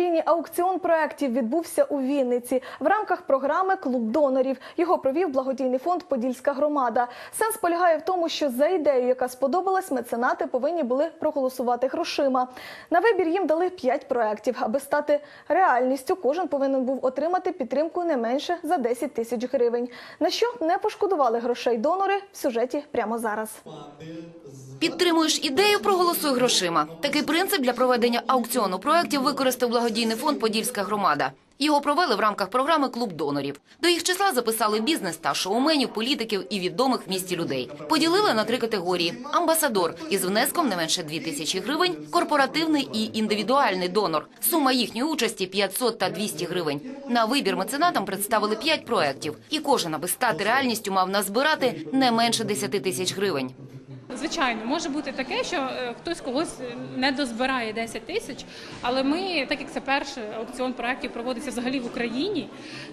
Україні аукціон проєктів відбувся у Вінниці в рамках програми Клуб донорів. Його провів благодійний фонд Подільська громада. Сенс полягає в тому, що за ідею, яка сподобалась, меценати повинні були проголосувати грошима. На вибір їм дали п'ять проєктів. Аби стати реальністю, кожен повинен був отримати підтримку не менше за 10 тисяч гривень. На що не пошкодували грошей донори в сюжеті прямо зараз. Підтримуєш ідею, проголосуй грошима. Такий принцип для проведення аукціону проєктів використав благодійний фонд Подільська громада. Його провели в рамках програми Клуб донорів. До їх числа записали бізнес та шоуменів, політиків і відомих в місті людей. Поділили на три категорії: амбасадор із внеском не менше 2 тисячі гривень, корпоративний і індивідуальний донор. Сума їхньої участі 500 та 200 гривень. На вибір меценатам представили п'ять проєктів, і кожен, аби стати реальністю, мав назбирати не менше 10 тисяч гривень. Звичайно, може бути таке, що е, хтось когось не дозбирає 10 тисяч, але ми, так як це перший аукціон проєктів проводиться взагалі в Україні,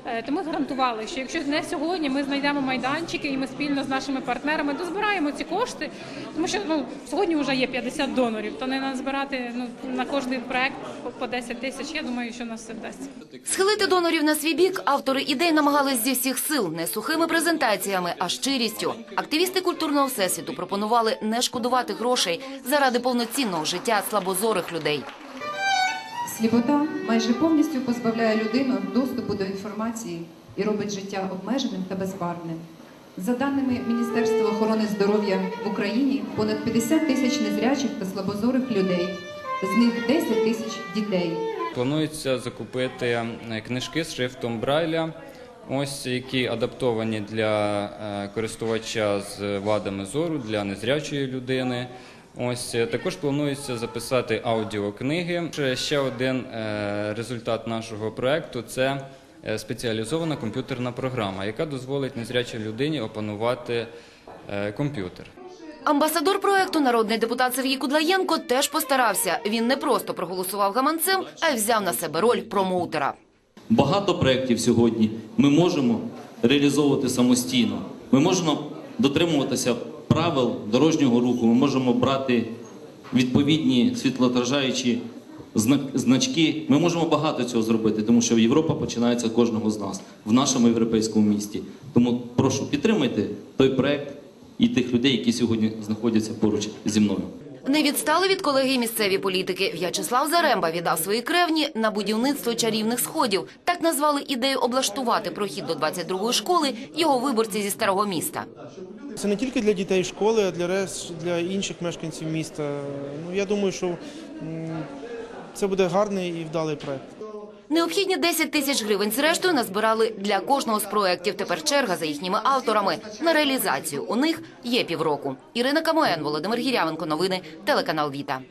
е, то ми гарантували, що якщо не сьогодні ми знайдемо майданчики і ми спільно з нашими партнерами дозбираємо ці кошти, тому що ну сьогодні вже є 50 донорів, то не назбирати ну на кожний проект по 10 тисяч. Я думаю, що нас все вдасться. Схилити донорів на свій бік автори ідей намагались зі всіх сил, не сухими презентаціями, а щирістю. Активісти культурного всесвіту пропонували не шкодувати грошей заради повноцінного життя слабозорих людей. Сліпота майже повністю позбавляє людину доступу до інформації і робить життя обмеженим та безбарвним. За даними Міністерства охорони здоров'я в Україні, понад 50 тисяч незрячих та слабозорих людей, з них 10 тисяч дітей. Планується закупити е, книжки з шрифтом Брайля, ось які адаптовані для е, користувача з вадами зору, для незрячої людини. Ось е, також планується записати аудіокниги. Ще- один е, результат нашого проекту це спеціалізована комп'ютерна програма, яка дозволить незрячій людині опанувати комп'ютер. Амбасадор проекту, народний депутат Сергій Кудлаєнко, теж постарався. Він не просто проголосував гаманцем, а й взяв на себе роль промоутера. Багато проєктів сьогодні ми можемо реалізовувати самостійно. Ми можемо дотримуватися правил дорожнього руху, ми можемо брати відповідні світлоотражаючі значки. Ми можемо багато цього зробити, тому що Європа починається кожного з нас в нашому європейському місті. Тому прошу підтримайте той проект і тих людей, які сьогодні знаходяться поруч зі мною. Не відстали від колеги місцеві політики. В'ячеслав Заремба віддав свої кревні на будівництво чарівних сходів. Так назвали ідею облаштувати прохід до 22-ї школи його виборці зі старого міста. Це не тільки для дітей школи, а для рес для інших мешканців міста. Ну я думаю, що це буде гарний і вдалий проект. Необхідні 10 тисяч гривень зрештою назбирали для кожного з проєктів. Тепер черга за їхніми авторами на реалізацію. У них є півроку. Ірина Камоен, Володимир Гірявенко. Новини телеканал Віта.